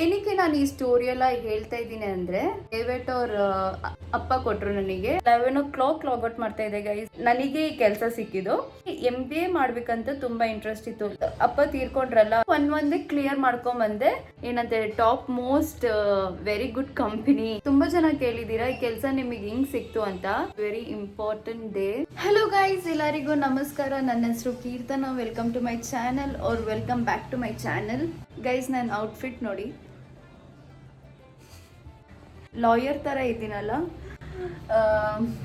ಏನಕ್ಕೆ ನಾನು ಈ ಸ್ಟೋರಿ ಎಲ್ಲ ಹೇಳ್ತಾ ಇದ್ದೀನಿ ಅಂದ್ರೆ ಡೇವೆಟ್ ಅವ್ರ ಅಪ್ಪ ಕೊಟ್ರು ನನಗೆ. ಲೆವೆನ್ ಓ ಕ್ಲಾಕ್ ಲಾಗೌಟ್ ಮಾಡ್ತಾ ಇದೆ ಗೈಸ್ ನನಗೆ ಈ ಕೆಲಸ ಸಿಕ್ಕಿದ್ದು. ಎಂ ಬಿ ಎ ಮಾಡ್ಬೇಕಂತ ತುಂಬಾ ಇಂಟ್ರೆಸ್ಟ್ ಇತ್ತು. ಅಪ್ಪ ತೀರ್ಕೊಂಡ್ರಲ್ಲ, ಒಂದೇ ಕ್ಲಿಯರ್ ಮಾಡ್ಕೊಂಡ್ ಬಂದೆ. ಏನಂತೆ top most very good company ತುಂಬಾ ಜನ ಕೇಳಿದೀರಾ ಈ ಕೆಲಸ ನಿಮಗೆ ಹಿಂಗ್ ಸಿಕ್ತು ಅಂತ? Very important day hello guys ಎಲ್ಲರಿಗೂ ನಮಸ್ಕಾರ. ನನ್ನ ಹೆಸರು Keerthana. Welcome to my channel ಅವ್ರ welcome back to my channel guys ನನ್ನ ಔಟ್ಫಿಟ್ ನೋಡಿ. ಲಾಯರ್ ಥರ ಇದ್ದೀನಲ್ಲ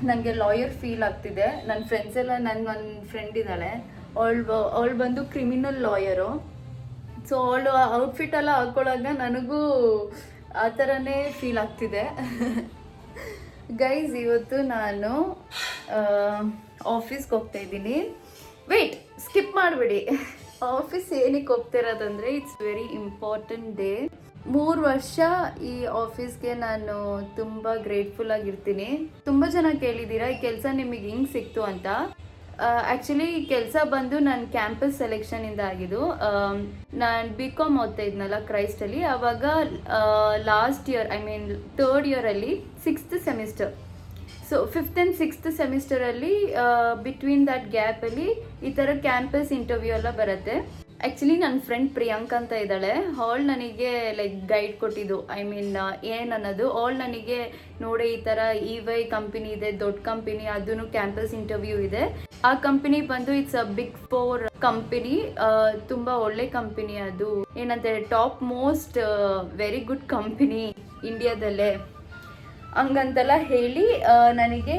ನನಗೆ ಲಾಯರ್ ಫೀಲ್ ಆಗ್ತಿದೆ. ನನ್ನ ಫ್ರೆಂಡ್ಸ್ ಎಲ್ಲ ನನ್ನ ಒಂದು ಫ್ರೆಂಡ್ ಇದ್ದಾಳೆ. ಅವಳು ಅವಳು ಬಂದು ಕ್ರಿಮಿನಲ್ ಲಾಯರು ಸೊ ಅವಳು ಔಟ್ಫಿಟ್ ಎಲ್ಲ ಹಾಕೊಳ್ಳಾಗ ನನಗೂ ಆ ಥರನೇ ಫೀಲ್ ಆಗ್ತಿದೆ. ಗೈಸ್ ಇವತ್ತು ನಾನು ಆಫೀಸ್ಗೆ ಹೋಗ್ತಾ ಇದ್ದೀನಿ. ವೆಯ್ಟ್ ಸ್ಕಿಪ್ ಮಾಡಬೇಡಿ. ಆಫೀಸ್ ಏನಕ್ಕೆ ಹೋಗ್ತಿರೋದಂದ್ರೆ ಇಟ್ಸ್ ವೆರಿ ಇಂಪಾರ್ಟೆಂಟ್ ಡೇ ಮೂರು ವರ್ಷ ಈ ಆಫೀಸ್ಗೆ ನಾನು ತುಂಬ ಗ್ರೇಟ್ಫುಲ್ ಆಗಿರ್ತೀನಿ. ತುಂಬ ಜನ ಕೇಳಿದ್ದೀರಾ, ಈ ಕೆಲಸ ನಿಮಗೆ ಹಿಂಗೆ ಸಿಕ್ತು ಅಂತ? ಆ್ಯಕ್ಚುಲಿ ಕೆಲಸ ಬಂದು ನನ್ನ ಕ್ಯಾಂಪಸ್ ಸೆಲೆಕ್ಷನಿಂದ ಆಗಿದ್ದು ನಾನು ಬಿ ಕಾಮ್ ಓದ್ತಾ ಇದ್ನಲ್ಲ ಕ್ರೈಸ್ಟಲ್ಲಿ ಆವಾಗ last year I mean third ಇಯರಲ್ಲಿ sixth semester so fifth and sixth ಸೆಮಿಸ್ಟರಲ್ಲಿ between that ಗ್ಯಾಪಲ್ಲಿ ಈ ಥರ ಕ್ಯಾಂಪಸ್ ಇಂಟರ್ವ್ಯೂ ಎಲ್ಲ ಬರುತ್ತೆ. ಆ್ಯಕ್ಚುಲಿ ನನ್ನ ಫ್ರೆಂಡ್ ಪ್ರಿಯಾಂಕ ಅಂತ ಇದ್ದಾಳೆ. ಅವಳು ನನಗೆ ಲೈಕ್ ಗೈಡ್ ಕೊಟ್ಟಿದ್ದು. ಐ ಮೀನ್ ಏನು ಅನ್ನೋದು. ಅವಳು ನನಗೆ, ನೋಡಿ, ಈ ಥರ ಇ ವೈ ಕಂಪನಿ ಇದೆ, ದೊಡ್ಡ ಕಂಪನಿ ಅದೂ ಕ್ಯಾಂಪಸ್ ಇಂಟರ್ವ್ಯೂ ಇದೆ. ಆ ಕಂಪನಿ ಬಂದು it's a big four company ತುಂಬ ಒಳ್ಳೆ ಕಂಪನಿ ಅದು. ಏನಂತಾರೆ top most very good company ಇಂಡಿಯಾದಲ್ಲೇ ಹಂಗಂತೆಲ್ಲ ಹೇಳಿ ನನಗೆ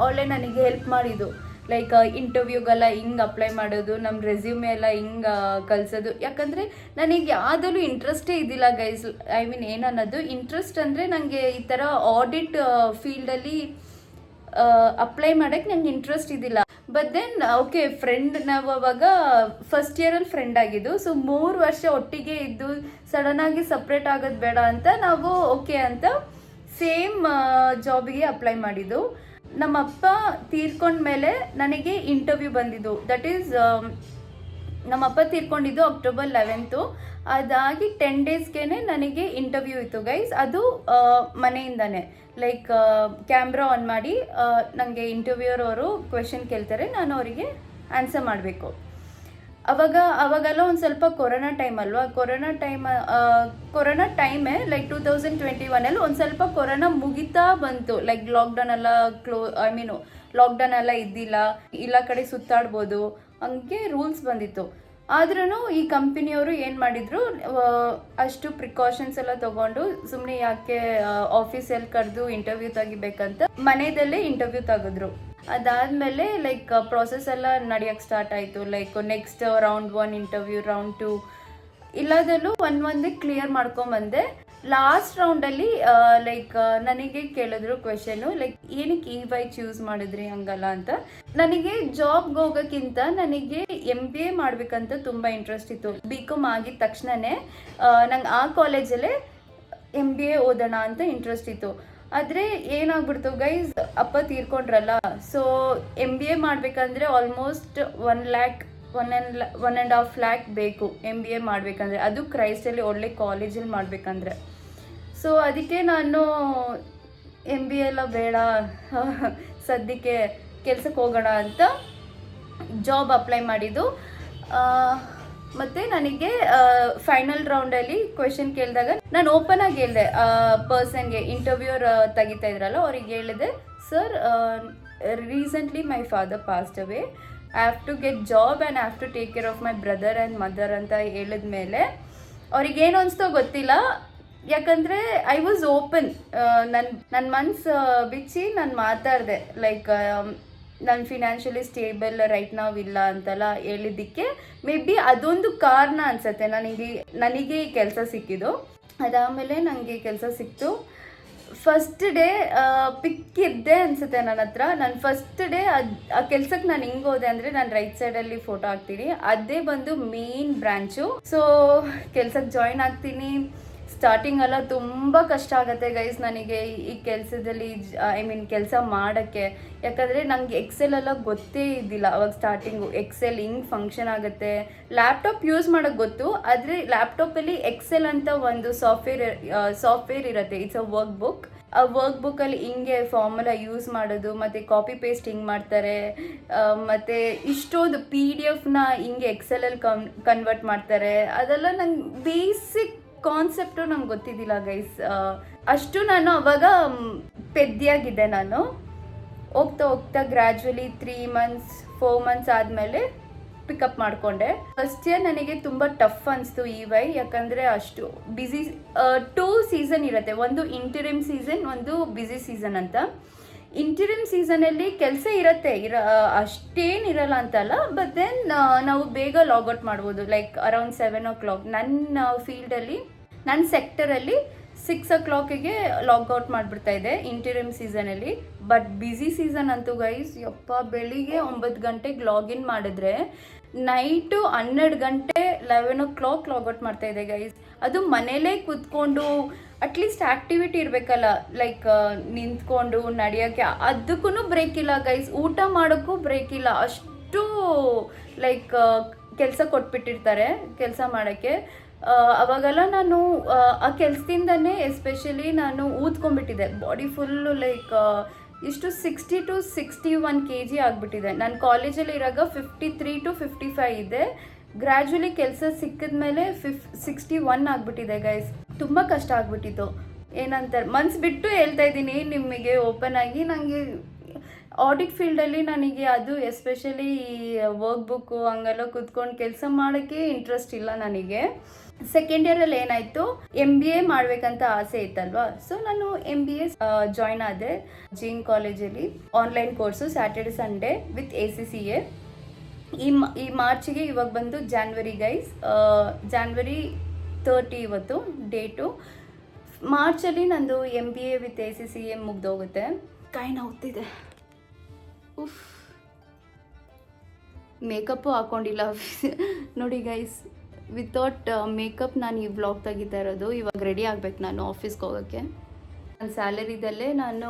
ಅವಳೇ ನನಗೆ ಹೆಲ್ಪ್ ಮಾಡಿದ್ದು. ಲೈಕ್ ಇಂಟರ್ವ್ಯೂಗೆಲ್ಲ ಹಿಂಗೆ ಅಪ್ಲೈ ಮಾಡೋದು ನಮ್ಮ ರೆಸ್ಯೂಮೆ ಎಲ್ಲ ಹಿಂಗೆ ಕಲಿಸೋದು ಯಾಕಂದರೆ ನನಗೆ ಯಾವುದಲ್ಲೂ ಇಂಟ್ರೆಸ್ಟೇ ಇದ್ದಿಲ್ಲ ಗೈಸ್ ಐ ಮೀನ್ ಏನನ್ನೋದು ಇಂಟ್ರೆಸ್ಟ್ ಅಂದರೆ ನನಗೆ ಈ ಥರ ಆಡಿಟ್ ಫೀಲ್ಡಲ್ಲಿ ಅಪ್ಲೈ ಮಾಡೋಕ್ಕೆ ನಂಗೆ ಇಂಟ್ರೆಸ್ಟ್ ಇದ್ದಿಲ್ಲ. ಬಟ್ ದೆನ್ ಓಕೆ ಫ್ರೆಂಡ್ ನಾವು ಅವಾಗ ಫಸ್ಟ್ ಇಯರಲ್ಲಿ ಫ್ರೆಂಡ್ ಆಗಿದ್ದು. ಸೊ ಮೂರು ವರ್ಷ ಒಟ್ಟಿಗೆ ಇದ್ದು ಸಡನ್ನಾಗಿ ಸಪ್ರೇಟ್ ಆಗೋದು ಬೇಡ ಅಂತ ನಾವು ಓಕೆ ಅಂತ ಸೇಮ್ ಜಾಬಿಗೆ ಅಪ್ಲೈ ಮಾಡಿದ್ದು. ನಮ್ಮಪ್ಪ ತೀರ್ಕೊಂಡ್ಮೇಲೆ ನನಗೆ ಇಂಟರ್ವ್ಯೂ ಬಂದಿದ್ದು. ದಟ್ ಈಸ್ ನಮ್ಮಪ್ಪ ತೀರ್ಕೊಂಡಿದ್ದು ಅಕ್ಟೋಬರ್ ಲೆವೆಂತು ಅದಾಗಿ ಟೆನ್ ಡೇಸ್ಗೆ ನನಗೆ ಇಂಟರ್ವ್ಯೂ ಇತ್ತು ಗೈಸ್ ಅದು ಮನೆಯಿಂದಾನೆ. ಲೈಕ್ ಕ್ಯಾಮ್ರಾ ಆನ್ ಮಾಡಿ ನನಗೆ ಇಂಟರ್ವ್ಯೂರ್ ಅವರು ಕ್ವೆಶನ್ ಕೇಳ್ತಾರೆ, ನಾನು ಅವರಿಗೆ ಆನ್ಸರ್ ಮಾಡಬೇಕು. ಅವಾಗ ಅವಾಗೆಲ್ಲ ಒಂದು ಸ್ವಲ್ಪ ಕೊರೋನಾ ಟೈಮ್ ಅಲ್ವಾ? ಕೊರೋನಾ ಟೈಮ್ ಕೊರೋನಾ ಟೈಮೇ ಲೈಕ್ ಟೂ ತೌಸಂಡ್ ಟ್ವೆಂಟಿ ಒನಲ್ಲಿ ಒಂದು ಸ್ವಲ್ಪ ಕೊರೋನಾ ಮುಗಿತಾ ಬಂತು. ಲೈಕ್ ಲಾಕ್ಡೌನ್ ಎಲ್ಲ ಕ್ಲೋ ಐ ಮೀನು ಲಾಕ್ಡೌನ್ ಎಲ್ಲ ಇದ್ದಿಲ್ಲ. ಇಲ್ಲ ಕಡೆ ಸುತ್ತಾಡ್ಬೋದು. ಹಂಗೆ ರೂಲ್ಸ್ ಬಂದಿತ್ತು. ಆದ್ರೂ ಈ ಕಂಪನಿಯವರು ಏನು ಮಾಡಿದ್ರು ಅಷ್ಟು ಪ್ರಿಕಾಷನ್ಸ್ ಎಲ್ಲ ತಗೊಂಡು ಸುಮ್ಮನೆ ಯಾಕೆ ಆಫೀಸಲ್ಲಿ ಕರೆದು ಇಂಟರ್ವ್ಯೂ ತೆಗಿಬೇಕಂತ ಮನೆಯಲ್ಲೇ ಇಂಟರ್ವ್ಯೂ ತೆಗೆದ್ರು. ಅದಾದಮೇಲೆ ಲೈಕ್ ಪ್ರಾಸೆಸ್ ಎಲ್ಲ ನಡೆಯೋಕ್ಕೆ ಸ್ಟಾರ್ಟ್ ಆಯಿತು. Like next round one interview round two ಇಲ್ಲದಲ್ಲೂ ಒಂದ್ ಒಂದೇ ಕ್ಲಿಯರ್ ಮಾಡ್ಕೊಂಬಂದೆ ಲಾಸ್ಟ್ ರೌಂಡಲ್ಲಿ ಲೈಕ್ ನನಗೆ ಕೇಳಿದ್ರು ಕ್ವೆಶನು ಲೈಕ್ ಏನಕ್ಕೆ ಈ ವೈ ಚೂಸ್ ಮಾಡಿದ್ರಿ ಹಂಗಲ್ಲ ಅಂತ? ನನಗೆ ಜಾಬ್ಗೆ ಹೋಗೋಕ್ಕಿಂತ ನನಗೆ ಎಂ ಬಿ ಎ ಮಾಡ್ಬೇಕಂತ ತುಂಬ ಇಂಟ್ರೆಸ್ಟ್ ಇತ್ತು. ಬಿ ಕಾಮ್ ಆಗಿದ ತಕ್ಷಣನೇ ನಂಗೆ ಆ ಕಾಲೇಜಲ್ಲೇ ಎಂ ಬಿ ಎ ಓದೋಣ ಅಂತ ಇಂಟ್ರೆಸ್ಟ್ ಇತ್ತು. ಆದರೆ ಏನಾಗ್ಬಿಡ್ತು ಗೈಸ್ ಅಪ್ಪ ತೀರ್ಕೊಂಡ್ರಲ್ಲ. ಸೊ ಎಂ ಬಿ ಎ ಮಾಡಬೇಕಂದ್ರೆ almost one lakh one and one and half lakh ಬೇಕು ಎಂ ಬಿ ಎ ಮಾಡಬೇಕಂದ್ರೆ. ಅದು ಕ್ರೈಸ್ಟಲ್ಲಿ ಒಳ್ಳೆ ಕಾಲೇಜಲ್ಲಿ ಮಾಡಬೇಕಂದ್ರೆ. ಸೊ ಅದಕ್ಕೆ ನಾನು ಎಂ ಬಿ ಎಲ್ಲ ಬೇಡ, ಸದ್ಯಕ್ಕೆ ಕೆಲ್ಸಕ್ಕೆ ಹೋಗೋಣ ಅಂತ ಜಾಬ್ ಅಪ್ಲೈ ಮಾಡಿದ್ದು. ಮತ್ತೆ ನನಗೆ ಫೈನಲ್ ರೌಂಡಲ್ಲಿ ಕ್ವೆಶನ್ ಕೇಳಿದಾಗ ನಾನು ಓಪನ್ ಆಗಿ ಹೇಳಿದೆ ಪರ್ಸನ್ಗೆ ಇಂಟರ್ವ್ಯೂರ್ ತೆಗಿತಾ ಇದ್ರಲ್ಲ, ಅವ್ರಿಗೆ ಹೇಳಿದೆ sir recently my father passed away I have to get job and have to take care of my brother and mother ಅಂತ ಹೇಳಿದ ಮೇಲೆ ಅವ್ರಿಗೇನು ಅನಿಸ್ತೋ ಗೊತ್ತಿಲ್ಲ. ಯಾಕಂದರೆ ಐ ವಾಸ್ ಓಪನ್ ನನ್ನ ನನ್ನ ಮನ್ಸು ಬಿಚ್ಚಿ ನಾನು ಮಾತಾಡಿದೆ ಲೈಕ್ ನಾನು ಫಿನಾನ್ಷಿಯಲಿ ಸ್ಟೇಬಲ್ ರೈಟ್ ನಾವು ಇಲ್ಲ ಅಂತೆಲ್ಲ ಹೇಳಿದ್ದಕ್ಕೆ ಮೇ ಬಿ ಅದೊಂದು ಕಾರಣ ಅನ್ಸುತ್ತೆ. ನನಗೆ ನನಗೆ ಈ ಕೆಲಸ ಸಿಕ್ಕಿದ್ದು. ಅದಾದಮೇಲೆ ನನಗೆ ಕೆಲಸ ಸಿಕ್ತು. ಫಸ್ಟ್ ಡೇ ಪಿಕ್ ಇದ್ದೆ ಅನ್ಸುತ್ತೆ ನನ್ನ ಹತ್ರ. ನಾನು ಫಸ್ಟ್ ಡೇ ಅದು, ಆ ಕೆಲ್ಸಕ್ಕೆ ನಾನು ಹಿಂಗೆ ಹೋದೆ ಅಂದರೆ ನಾನು ರೈಟ್ ಸೈಡಲ್ಲಿ ಫೋಟೋ ಹಾಕ್ತೀನಿ. ಅದೇ ಬಂದು ಮೇನ್ ಬ್ರ್ಯಾಂಚು ಸೊ ಕೆಲ್ಸಕ್ಕೆ ಜಾಯಿನ್ ಆಗ್ತೀನಿ. ಸ್ಟಾರ್ಟಿಂಗ್ ಎಲ್ಲ ತುಂಬ ಕಷ್ಟ ಆಗುತ್ತೆ ಗೈಸ್ ನನಗೆ ಈ- ಕೆಲಸದಲ್ಲಿ ಐ ಮೀನ್ ಕೆಲಸ ಮಾಡೋಕ್ಕೆ. ಯಾಕಂದರೆ ನನಗೆ ಎಕ್ಸೆಲ್ ಎಲ್ಲ ಗೊತ್ತೇ ಇದ್ದಿಲ್ಲ ಅವಾಗ ಸ್ಟಾರ್ಟಿಂಗು ಎಕ್ಸೆಲ್ ಹಿಂಗೆ ಫಂಕ್ಷನ್ ಆಗುತ್ತೆ. ಲ್ಯಾಪ್ಟಾಪ್ ಯೂಸ್ ಮಾಡೋಕ್ಕೆ ಗೊತ್ತು, ಆದರೆ ಲ್ಯಾಪ್ಟಾಪಲ್ಲಿ ಎಕ್ಸೆಲ್ ಅಂತ ಒಂದು ಸಾಫ್ಟ್ವೇರ್ ಸಾಫ್ಟ್ವೇರ್ ಇರುತ್ತೆ. ಇಟ್ಸ್ ಅ ವರ್ಕ್ ಬುಕ್ ಆ ವರ್ಕ್ ಬುಕ್ಕಲ್ಲಿ ಹಿಂಗೆ ಫಾರ್ಮುಲಾ ಯೂಸ್ ಮಾಡೋದು, ಮತ್ತು ಕಾಪಿ ಪೇಸ್ಟ್ ಹಿಂಗೆ ಮಾಡ್ತಾರೆ. ಮತ್ತು ಮತ್ತೆ ಇಷ್ಟೊಂದು ಪಿ ಡಿ ಎಫ್ನ ಹಿಂಗೆ ಎಕ್ಸೆಲಲ್ಲಿ ಕನ್ ಕನ್ವರ್ಟ್ ಮಾಡ್ತಾರೆ. ಅದೆಲ್ಲ ನಂಗೆ ಬೇಸಿಕ್ ಕಾನ್ಸೆಪ್ಟು ನಂಗೆ ಗೊತ್ತಿದ್ದಿಲ್ಲ ಗೈಸ್ ಅಷ್ಟು ನಾನು ಅವಾಗ ಪೆದ್ದಿಯಾಗಿದ್ದೆ ನಾನು. ಹೋಗ್ತಾ ಹೋಗ್ತಾ gradually three months four months ಆದಮೇಲೆ ಪಿಕಪ್ ಮಾಡಿಕೊಂಡೆ. ಫಸ್ಟ್ ಇಯರ್ ನನಗೆ ತುಂಬ ಟಫ್ ಅನಿಸ್ತು ಈ ವೈ, ಯಾಕಂದರೆ ಅಷ್ಟು ಬ್ಯುಸಿ ಟೂ ಸೀಸನ್ ಇರುತ್ತೆ. ಒಂದು ಇಂಟರಿಮ್ ಸೀಸನ್ ಒಂದು ಬ್ಯುಸಿ ಸೀಸನ್ ಅಂತ. ಇಂಟಿರಿಮ್ ಸೀಸನಲ್ಲಿ ಕೆಲಸ ಇರುತ್ತೆ. ಇರ ಅಷ್ಟೇನಿರಲ್ಲ ಅಂತಲ್ಲ ಬಟ್ ದೆನ್ ನಾವು ಬೇಗ ಲಾಗೌಟ್ ಮಾಡ್ಬೋದು. Like around seven o'clock ನನ್ನ ಫೀಲ್ಡಲ್ಲಿ ನನ್ನ ಸೆಕ್ಟರಲ್ಲಿ ಸಿಕ್ಸ್ ಓ ಕ್ಲಾಕಿಗೆ ಲಾಗೌಟ್ ಮಾಡಿಬಿಡ್ತಾ ಇದೆ ಇಂಟಿರಿಮ್ ಸೀಸನಲ್ಲಿ ಬಟ್ ಬ್ಯುಸಿ ಸೀಸನ್ ಅಂತೂ ಗೈಸ್ ಯಪ್ಪ, ಬೆಳಿಗ್ಗೆ ಒಂಬತ್ತು ಗಂಟೆಗೆ ಲಾಗಿನ್ ಮಾಡಿದ್ರೆ ನೈಟು ಹನ್ನೆರಡು ಗಂಟೆ ಲೆವೆನ್ ಓ ಕ್ಲಾಕ್ ಲಾಗೌಟ್ ಮಾಡ್ತಾ ಇದೆ ಗೈಸ್ ಅದು ಮನೇಲೇ ಕೂತ್ಕೊಂಡು ಅಟ್ಲೀಸ್ಟ್ ಆ್ಯಕ್ಟಿವಿಟಿ ಇರಬೇಕಲ್ಲ. ಲೈಕ್ ನಿಂತ್ಕೊಂಡು ನಡೆಯೋಕ್ಕೆ ಅದಕ್ಕೂ ಬ್ರೇಕ್ ಇಲ್ಲ ಗೈಸ್ ಊಟ ಮಾಡೋಕ್ಕೂ ಬ್ರೇಕ್ ಇಲ್ಲ. ಅಷ್ಟು ಲೈಕ್ ಕೆಲಸ ಕೊಟ್ಬಿಟ್ಟಿರ್ತಾರೆ ಕೆಲಸ ಮಾಡೋಕ್ಕೆ. ಅವಾಗೆಲ್ಲ ನಾನು, ಆ ಕೆಲಸದಿಂದನೇ ಎಸ್ಪೆಷಲಿ ನಾನು ಊದ್ಕೊಂಡ್ಬಿಟ್ಟಿದ್ದೆ. ಬಾಡಿ ಫುಲ್ಲು ಲೈಕ್ ಇಷ್ಟು sixty two sixty one K G ಆಗಿಬಿಟ್ಟಿದೆ. ನಾನು ಕಾಲೇಜಲ್ಲಿ ಇರಾಗ fifty three to fifty five ಇದೆ. ಗ್ರ್ಯಾಜುಲಿ ಕೆಲಸ ಸಿಕ್ಕಿದ ಮೇಲೆ ಫಿಫ್ ಸಿಕ್ಸ್ಟಿ ಒನ್ ಆಗಿಬಿಟ್ಟಿದೆ ಗೈಸ್ ತುಂಬ ಕಷ್ಟ ಆಗ್ಬಿಟ್ಟಿತ್ತು. ಏನಂತಾರೆ ಮನ್ಸು ಬಿಟ್ಟು ಹೇಳ್ತಾ ಇದ್ದೀನಿ, ನಿಮಗೆ ಓಪನ್ ಆಗಿ. ನನಗೆ ಆಡಿಟ್ ಫೀಲ್ಡಲ್ಲಿ ನನಗೆ ಅದು ಎಸ್ಪೆಷಲಿ ವರ್ಕ್ ಬುಕ್ಕು ಹಂಗೆಲ್ಲ ಕುತ್ಕೊಂಡು ಕೆಲಸ ಮಾಡೋಕ್ಕೆ ಇಂಟ್ರೆಸ್ಟ್ ಇಲ್ಲ ನನಗೆ. ಸೆಕೆಂಡ್ ಇಯರಲ್ಲಿ ಏನಾಯಿತು ಎಂ ಬಿ ಎ ಮಾಡಬೇಕಂತ ಆಸೆ ಇತ್ತಲ್ವಾ? ಸೊ ನಾನು ಎಂ ಬಿ ಎ ಜಾಯ್ನ್ ಆದೆ ಜೀನ್ ಕಾಲೇಜಲ್ಲಿ online course Saturday Sunday with A C C A ಈ ಈ ಮಾರ್ಚಿಗೆ ಇವಾಗ ಬಂದು ಜಾನ್ವರಿ ಗೈಸ್ ಜಾನ್ವರಿ ತರ್ಟಿ ಇವತ್ತು ಡೇಟು ಮಾರ್ಚಲ್ಲಿ ನಂದು M B A with A C C A ಮುಗ್ದೋಗುತ್ತೆ. ಕೈ ನೋವ್ತಿದೆ ಉಫ್. ಮೇಕಪ್ಪು ಹಾಕೊಂಡಿಲ್ಲ ನೋಡಿ ಗೈಸ್ ವಿತೌಟ್ ಮೇಕಪ್ ನಾನು ಈ ಬ್ಲಾಗ್ ತೆಗಿತಾ ಇರೋದು, ಇವಾಗ ರೆಡಿ ಆಗ್ಬೇಕು ನಾನು ಆಫೀಸ್ಗೆ ಹೋಗೋಕ್ಕೆ. ನನ್ನ ಸ್ಯಾಲರಿದಲ್ಲೇ ನಾನು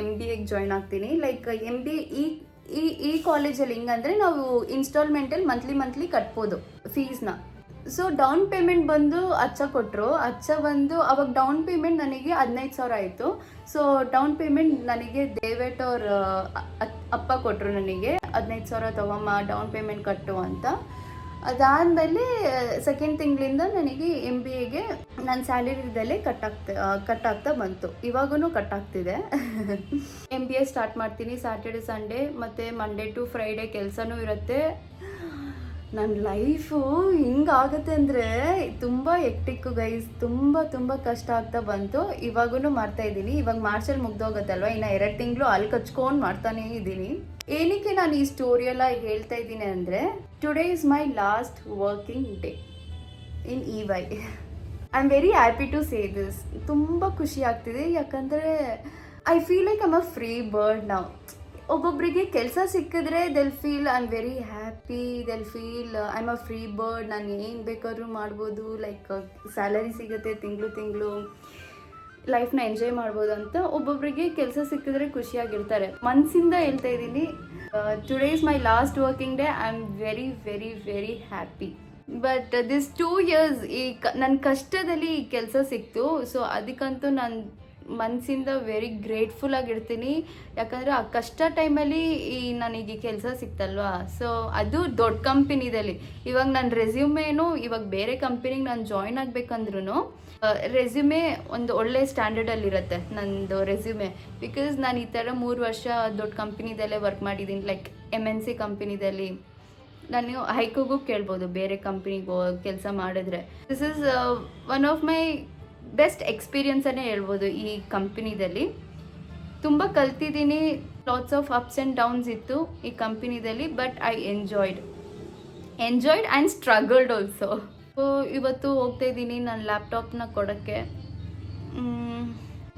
ಎಂ ಬಿ ಎಗೆ ಜಾಯ್ನ್ ಆಗ್ತೀನಿ. ಲೈಕ್ ಎಂ ಬಿ ಈ ಈ ಈ ಕಾಲೇಜಲ್ಲಿ ಹಿಂಗಂದರೆ ನಾವು ಇನ್ಸ್ಟಾಲ್ಮೆಂಟಲ್ಲಿ ಮಂತ್ಲಿ ಮಂತ್ಲಿ ಕಟ್ಬೋದು ಫೀಸ್ನ ಸೊ ಡೌನ್ ಪೇಮೆಂಟ್ ಬಂದು ಅಚ್ಚ ಕೊಟ್ಟರು ಅಚ್ಚ ಬಂದು ಅವಾಗ ಡೌನ್ ಪೇಮೆಂಟ್ ನನಗೆ ಹದಿನೈದು ಸಾವಿರ ಆಯಿತು. ಸೊ ಡೌನ್ ಪೇಮೆಂಟ್ ನನಗೆ ದೇವೇಟ್ ಅವ್ರ ಅಪ್ಪ ಕೊಟ್ಟರು ನನಗೆ, ಹದಿನೈದು ಸಾವಿರ ತಗೊಮ್ಮ ಡೌನ್ ಪೇಮೆಂಟ್ ಕಟ್ಟು ಅಂತ. ಅದಾದಮೇಲೆ ಸೆಕೆಂಡ್ ತಿಂಗಳಿಂದ ನನಗೆ ಎಂ ಬಿ ಎಗೆ ನನ್ನ ಸ್ಯಾಲರಿದಲ್ಲೇ ಕಟ್ಟಾಗ್ತಾ ಕಟ್ಟಾಗ್ತಾ ಬಂತು. ಇವಾಗೂ ಕಟ್ಟಾಗ್ತಿದೆ. ಎಂ ಬಿ ಎ ಸ್ಟಾರ್ಟ್ ಮಾಡ್ತೀನಿ ಸ್ಯಾಟರ್ಡೆ ಸಂಡೇ ಮತ್ತು ಮಂಡೇ ಟು ಫ್ರೈಡೇ ಕೆಲಸನೂ ಇರುತ್ತೆ. ನನ್ನ ಲೈಫು ಹಿಂಗಾಗುತ್ತೆ ಅಂದರೆ ತುಂಬ ಎಕ್ಟಿಕ್ಕು ಗೈಸ್. ತುಂಬ ತುಂಬ ಕಷ್ಟ ಆಗ್ತಾ ಬಂತು. ಇವಾಗೂ ಮಾಡ್ತಾ ಇದ್ದೀನಿ. ಇವಾಗ ಮಾರ್ಚಲ್ಲಿ ಮುಗ್ದೋಗುತ್ತಲ್ವ? ಇನ್ನು ಎರಡು ತಿಂಗಳು ಅಲ್ಲಿ ಕಚ್ಕೊಂಡು ಮಾಡ್ತಾನೇ ಇದ್ದೀನಿ. ಏನಕ್ಕೆ ನಾನು ಈ ಸ್ಟೋರಿಯೆಲ್ಲ ಹೇಳ್ತಾ ಇದ್ದೀನಿ ಅಂದರೆ today is my last working day in E Y I am very happy to say this ತುಂಬ ಖುಷಿ ಆಗ್ತಿದೆ. ಯಾಕಂದರೆ I feel like I'm a free bird ನಾವು ಒಬ್ಬೊಬ್ಬರಿಗೆ ಕೆಲಸ ಸಿಕ್ಕಿದ್ರೆ they'll feel I am very happy they'll feel I am a free bird ನಾನು ಏನು ಬೇಕಾದ್ರೂ ಮಾಡ್ಬೋದು ಲೈಕ್ ಸ್ಯಾಲರಿ ಸಿಗುತ್ತೆ ತಿಂಗಳು ತಿಂಗಳು ಲೈಫ್ನ ಎಂಜಾಯ್ ಮಾಡ್ಬೋದು ಅಂತ ಒಬ್ಬೊಬ್ಬರಿಗೆ ಕೆಲಸ ಸಿಕ್ಕಿದ್ರೆ ಖುಷಿಯಾಗಿರ್ತಾರೆ. ಮನಸ್ಸಿಂದ ಹೇಳ್ತಾ ಇದ್ದೀನಿ today is my last working day I am very very very happy but this two years ಈ ಕ ನನ್ನ ಕಷ್ಟದಲ್ಲಿ ಈ ಕೆಲಸ ಸಿಕ್ತು ಸೊ ಅದಕ್ಕಂತೂ ನಾನು ಮನಸ್ಸಿಂದ ವೆರಿ ಗ್ರೇಟ್ಫುಲ್ ಆಗಿರ್ತೀನಿ. ಯಾಕಂದರೆ ಆ ಕಷ್ಟ ಟೈಮಲ್ಲಿ ಈ ನನಗೆ ಕೆಲಸ ಸಿಕ್ತಲ್ವಾ? ಸೊ ಅದು ದೊಡ್ಡ ಕಂಪನಿದಲ್ಲಿ ಇವಾಗ ನನ್ನ ರೆಸ್ಯೂಮೇನು ಇವಾಗ ಬೇರೆ ಕಂಪನಿಗೆ ನಾನು ಜಾಯ್ನ್ ಆಗಬೇಕಂದ್ರೂ ರೆಸ್ಯೂಮೆ ಒಂದು ಒಳ್ಳೆ ಸ್ಟ್ಯಾಂಡರ್ಡಲ್ಲಿರುತ್ತೆ ನಂದು ರೆಸ್ಯೂಮೆ ಬಿಕಾಸ್ ನಾನು ಈ ಥರ ಮೂರು ವರ್ಷ ದೊಡ್ಡ ಕಂಪ್ನಿದಲ್ಲೇ ವರ್ಕ್ ಮಾಡಿದ್ದೀನಿ ಲೈಕ್ ಎಂ ಎನ್ ಸಿ ಕಂಪನಿದಲ್ಲಿ ನಾನು ಹೈಕೋಗೂ ಕೇಳ್ಬೋದು ಬೇರೆ ಕಂಪ್ನಿಗೆ ಕೆಲಸ ಮಾಡಿದ್ರೆ. This is one of my best ಎಕ್ಸ್ಪೀರಿಯನ್ಸನ್ನೇ ಹೇಳ್ಬೋದು ಈ ಕಂಪ್ನಿದಲ್ಲಿ ತುಂಬ ಕಲ್ತಿದ್ದೀನಿ lots of ups and downs ಇತ್ತು ಈ ಕಂಪನಿದಲ್ಲಿ but I enjoyed enjoyed and struggled also so ಇವತ್ತು ಹೋಗ್ತಾ ಇದ್ದೀನಿ ನನ್ನ ಲ್ಯಾಪ್ಟಾಪ್ನ ಕೊಡೋಕ್ಕೆ.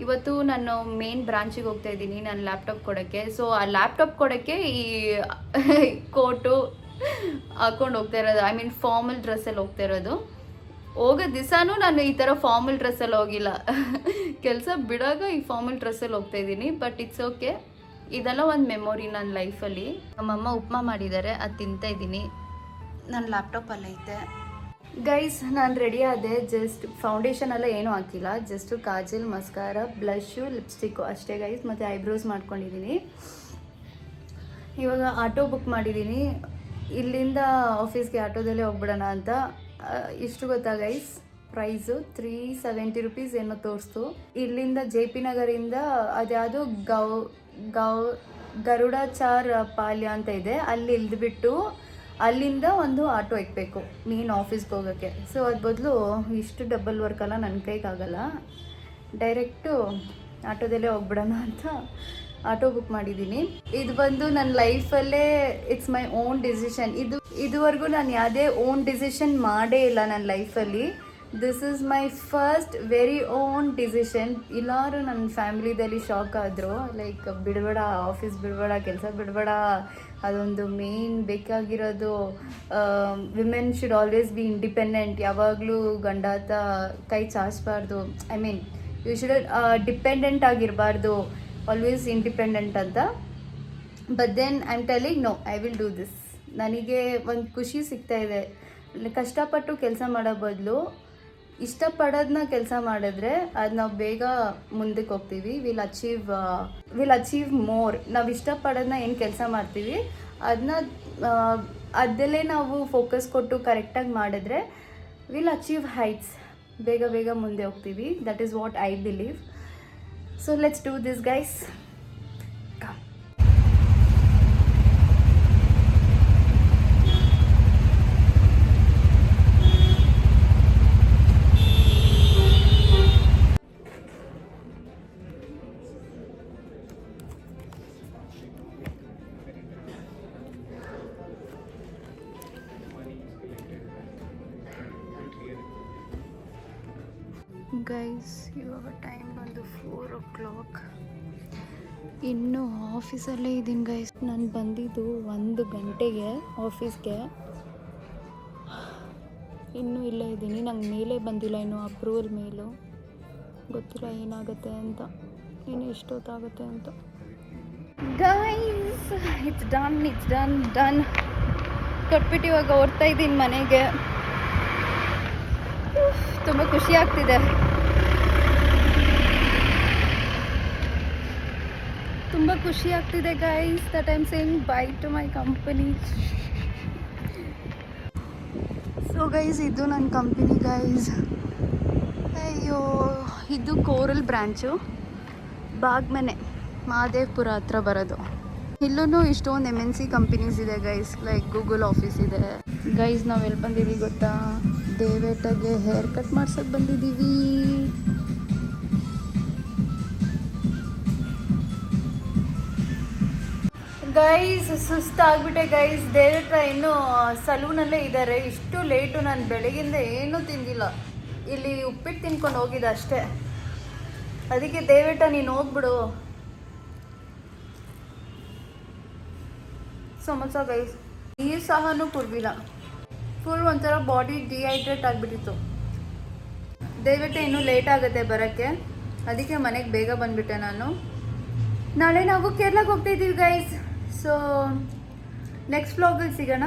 ಇವತ್ತು ನಾನು ಮೇನ್ ಬ್ರಾಂಚಿಗೆ ಹೋಗ್ತಾ ಇದ್ದೀನಿ ನನ್ನ ಲ್ಯಾಪ್ಟಾಪ್ ಕೊಡೋಕ್ಕೆ. ಸೊ ಆ ಲ್ಯಾಪ್ಟಾಪ್ ಕೊಡೋಕ್ಕೆ ಈ ಕೋಟು ಹಾಕೊಂಡು ಹೋಗ್ತಾ ಇರೋದು ಐ ಮೀನ್ ಫಾರ್ಮಲ್ ಡ್ರೆಸ್ಸಲ್ಲಿ ಹೋಗ್ತಾ ಇರೋದು. ಹೋಗೋ ದಿವಸನೂ ನಾನು ಈ ಥರ ಫಾರ್ಮಲ್ ಡ್ರೆಸ್ಸಲ್ಲಿ ಹೋಗಿಲ್ಲ. ಕೆಲಸ ಬಿಡಾಗ ಈ ಫಾರ್ಮಲ್ ಡ್ರೆಸ್ಸಲ್ಲಿ ಹೋಗ್ತಾ ಇದ್ದೀನಿ ಬಟ್ ಇಟ್ಸ್ ಓಕೆ ಇದೆಲ್ಲ ಒಂದು ಮೆಮೊರಿ ನನ್ನ ಲೈಫಲ್ಲಿ ನಮ್ಮಮ್ಮ ಉಪ್ಮಾ ಮಾಡಿದ್ದಾರೆ, ಅದು ತಿಂತಾ ಇದ್ದೀನಿ. ನನ್ನ ಲ್ಯಾಪ್ಟಾಪಲ್ಲಿ ಐತೆ. ಗೈಸ್ ನಾನು ರೆಡಿ ಆದೆ. ಜಸ್ಟ್ ಫೌಂಡೇಶನ್ ಎಲ್ಲ ಏನೂ ಹಾಕಿಲ್ಲ. Just kajal mascara blush lipstick ಅಷ್ಟೇ ಗೈಸ್ ಮತ್ತು ಐಬ್ರೋಸ್ ಮಾಡ್ಕೊಂಡಿದ್ದೀನಿ. ಇವಾಗ ಆಟೋ ಬುಕ್ ಮಾಡಿದ್ದೀನಿ. ಇಲ್ಲಿಂದ ಆಫೀಸ್ಗೆ ಆಟೋದಲ್ಲೇ ಹೋಗ್ಬಿಡೋಣ ಅಂತ. ಇಷ್ಟು ಗೊತ್ತಾ guys price three seventy rupees ಏನೋ ತೋರಿಸ್ತು. ಇಲ್ಲಿಂದ ಜೆ ಪಿ ನಗರಿಂದ ಅದ್ಯಾವುದು ಗೌ ಗೌ ಗರುಡಾಚಾರ್ ಪಾಲ್ಯ ಅಂತ ಇದೆ. ಅಲ್ಲಿ ಇಳಿದ್ಬಿಟ್ಟು ಅಲ್ಲಿಂದ ಒಂದು ಆಟೋ ಇಕ್ಬೇಕು ನೀನು ಆಫೀಸ್ಗೆ ಹೋಗೋಕ್ಕೆ. ಸೊ ಅದು ಬದಲು ಇಷ್ಟು ಡಬಲ್ ವರ್ಕಲ್ಲ ನನ್ನ ಕೈಗಾಗಲ್ಲ ಡೈರೆಕ್ಟು ಆಟೋದಲ್ಲೇ ಹೋಗ್ಬಿಡೋಣ ಅಂತ ಆಟೋ ಬುಕ್ ಮಾಡಿದ್ದೀನಿ. ಇದು ಬಂದು ನನ್ನ ಲೈಫಲ್ಲೇ ಇಟ್ಸ್ ಮೈ ಓನ್ ಡಿಸಿಷನ್ ಇದು, ಇದುವರೆಗೂ ನಾನು ಯಾವುದೇ ಓನ್ ಡಿಸಿಷನ್ ಮಾಡೇ ಇಲ್ಲ ನನ್ನ ಲೈಫಲ್ಲಿ. This is my first very own decision ಎಲ್ಲರೂ ನನ್ನ ಫ್ಯಾಮಿಲಿದಲ್ಲಿ ಶಾಕ್ ಆದರು. ಲೈಕ್ ಬಿಡಬೇಡ ಆಫೀಸ್ ಬಿಡಬೇಡ, ಕೆಲಸ ಬಿಡಬೇಡ. ಅದೊಂದು ಮೇನ್ ಬೇಕಾಗಿರೋದು women should always be independent ಯಾವಾಗಲೂ ಗಂಡಾತ ಕೈ ಚಾಚಬಾರ್ದು. I mean you should dependent ಆಗಿರಬಾರ್ದು. Always independent ಅಂತ. But then I am telling no I will do this ನನಗೆ ಒಂದು ಖುಷಿ ಸಿಗ್ತಾ ಇದೆ. ಕಷ್ಟಪಟ್ಟು ಕೆಲಸ ಮಾಡೋ ಬದಲು ಇಷ್ಟಪಡೋದನ್ನ ಕೆಲಸ ಮಾಡಿದ್ರೆ ಅದು ನಾವು ಬೇಗ ಮುಂದಕ್ಕೆ ಹೋಗ್ತೀವಿ. Will achieve will achieve more ನಾವು ಇಷ್ಟಪಡೋದನ್ನ ಏನು ಕೆಲಸ ಮಾಡ್ತೀವಿ ಅದನ್ನ ಅದಲ್ಲೇ ನಾವು ಫೋಕಸ್ ಕೊಟ್ಟು ಕರೆಕ್ಟಾಗಿ ಮಾಡಿದ್ರೆ ವಿಲ್ ಅಚೀವ್ ಹೈಟ್ಸ್ ಬೇಗ ಬೇಗ ಮುಂದೆ ಹೋಗ್ತೀವಿ. That is what I believe so let's do this guys guys ಇವಾಗ ಟೈಮ್ ಬಂದು ಫೋರ್ ಓ ಕ್ಲಾಕ್ ಇನ್ನೂ ಆಫೀಸಲ್ಲೇ ಇದ್ದೀನಿ ಗೈಸ್ ನಾನು ಬಂದಿದ್ದು ಒಂದು ಗಂಟೆಗೆ ಆಫೀಸ್ಗೆ ಇನ್ನೂ ಇಲ್ಲೇ ಇದ್ದೀನಿ. ನಂಗೆ ಮೇಲೇ ಬಂದಿಲ್ಲ ಇನ್ನೂ ಅಪ್ರೂವಲ್ ಮೇಲು. ಗೊತ್ತಿಲ್ಲ ಏನಾಗುತ್ತೆ ಅಂತ. ಇನ್ನು ಎಷ್ಟೊತ್ತಾಗುತ್ತೆ ಅಂತ. Guys it's done it's done done ಕೊಟ್ಬಿಟ್ಟು ಇವಾಗ ಓಡ್ತಾ ಇದ್ದೀನಿ ಮನೆಗೆ. ತುಂಬ ಖುಷಿ ಆಗ್ತಿದೆ. ತುಂಬ ಖುಷಿ ಆಗ್ತಿದೆ guys that I'm saying bye to my company so guys ಇದು ನನ್ನ ಕಂಪನಿ ಗೈಸ್ ಅಯ್ಯೋ, ಇದು ಕೋರಲ್ ಬ್ರ್ಯಾಂಚು ಬಾಗ್ಮನೆ ಮಹಾದೇವ್ಪುರ ಹತ್ರ ಬರೋದು. ಇಲ್ಲೂ ಇಷ್ಟೊಂದು ಎಂ ಎನ್ ಸಿ ಕಂಪನೀಸ್ ಇದೆ ಗೈಸ್ ಲೈಕ್ ಗೂಗಲ್ ಆಫೀಸ್ ಇದೆ. ಗೈಸ್ ನಾವು ಎಲ್ಲಿ ಬಂದಿದ್ದೀವಿ ಗೊತ್ತಾ? ದೇವೇಟಗೆ ಹೇರ್ ಕಟ್ ಮಾಡ್ಸೋಕೆ ಬಂದಿದ್ದೀವಿ. ಗೈಸ್ ಸುಸ್ತಾಗ್ಬಿಟ್ಟೆ ಗೈಸ್ ದೇವೇಟ ಇನ್ನೂ ಸಲೂನಲ್ಲೇ ಇದ್ದಾರೆ ಇಷ್ಟು ಲೇಟು ನಾನು ಬೆಳಗಿಂದ ಏನೂ ತಿಂದಿಲ್ಲ. ಇಲ್ಲಿ ಉಪ್ಪಿಟ್ಟು ತಿನ್ಕೊಂಡು ಹೋಗಿದ್ದೆ ಅಷ್ಟೇ. ಅದಕ್ಕೆ ದೇವೇಟ ನೀನು ಹೋಗ್ಬಿಡು. ಸಮೋಸ ಗೈಸ್ ನೀರು ಸಹನೂ ಕುಡ್ದಿಲ್ಲ. ಫುಲ್ ಒಂಥರ ಬಾಡಿ ಡಿಹೈಡ್ರೇಟ್ ಆಗಿಬಿಟ್ಟಿತ್ತು. ದಯವಿಟ್ಟು ಇನ್ನೂ ಲೇಟ್ ಆಗುತ್ತೆ ಬರೋಕ್ಕೆ. ಅದಕ್ಕೆ ಮನೆಗೆ ಬೇಗ ಬಂದುಬಿಟ್ಟೆ ನಾನು. ನಾಳೆ ನಾವು ಕೇರಳಕ್ಕೆ ಹೋಗ್ತಾ ಇದ್ದೀವಿ ಗೈಸ್ ಸೊ ನೆಕ್ಸ್ಟ್ ಫ್ಲಾಗಲ್ಲಿ ಸಿಗೋಣ.